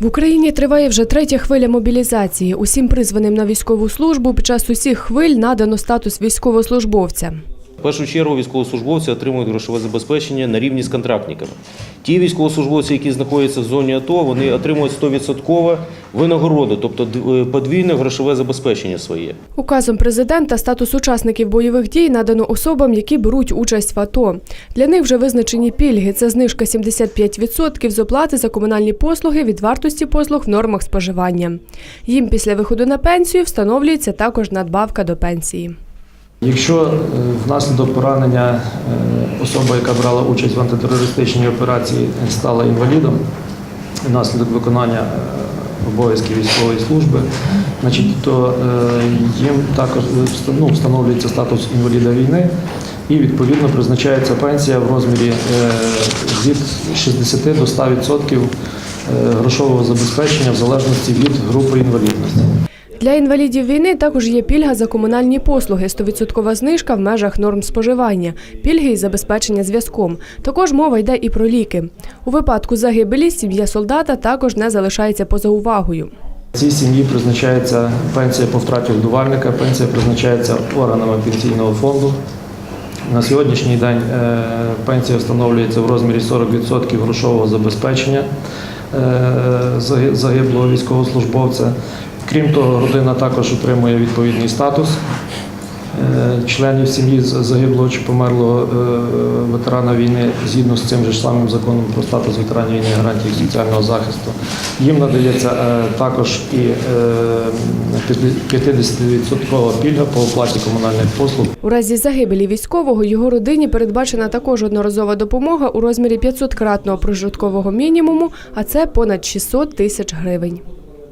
В Україні триває вже третя хвиля мобілізації. Усім призваним на військову службу під час усіх хвиль надано статус військовослужбовця. В першу чергу військовослужбовці отримують грошове забезпечення на рівні з контрактниками. Ті військовослужбовці, які знаходяться в зоні АТО, вони отримують 100% винагороду, тобто подвійне грошове забезпечення своє. Указом президента статус учасників бойових дій надано особам, які беруть участь в АТО. Для них вже визначені пільги. Це знижка 75% з оплати за комунальні послуги від вартості послуг в нормах споживання. Їм після виходу на пенсію встановлюється також надбавка до пенсії. Якщо е, внаслідок поранення е, особа, яка брала участь в антитерористичній операції, стала інвалідом внаслідок виконання е, обов'язків військової служби, значить, то їм також ну, встановлюється статус інваліда війни і відповідно призначається пенсія в розмірі від 60 до 100% е, грошового забезпечення в залежності від групи інвалідності. Для інвалідів війни також є пільга за комунальні послуги, 100% знижка в межах норм споживання, пільги із забезпечення зв'язком. Також мова йде і про ліки. У випадку загибелі сім'я солдата також не залишається поза увагою. Цій сім'ї призначається пенсія по втраті годувальника, пенсія призначається органами пенсійного фонду. На сьогоднішній день е, пенсія встановлюється в розмірі 40% грошового забезпечення е, загиблого військовослужбовця. Крім того, родина також отримує відповідний статус е, членів сім'ї загиблого чи померлого е, ветерана війни згідно з цим же самим законом про статус ветеранів війни і гарантії соціального захисту. Їм надається е, також і е, 50% пільга по оплаті комунальних послуг. У разі загибелі військового його родині передбачена також одноразова допомога у розмірі 500-кратного прожиткового мінімуму, а це понад 600 тисяч гривень.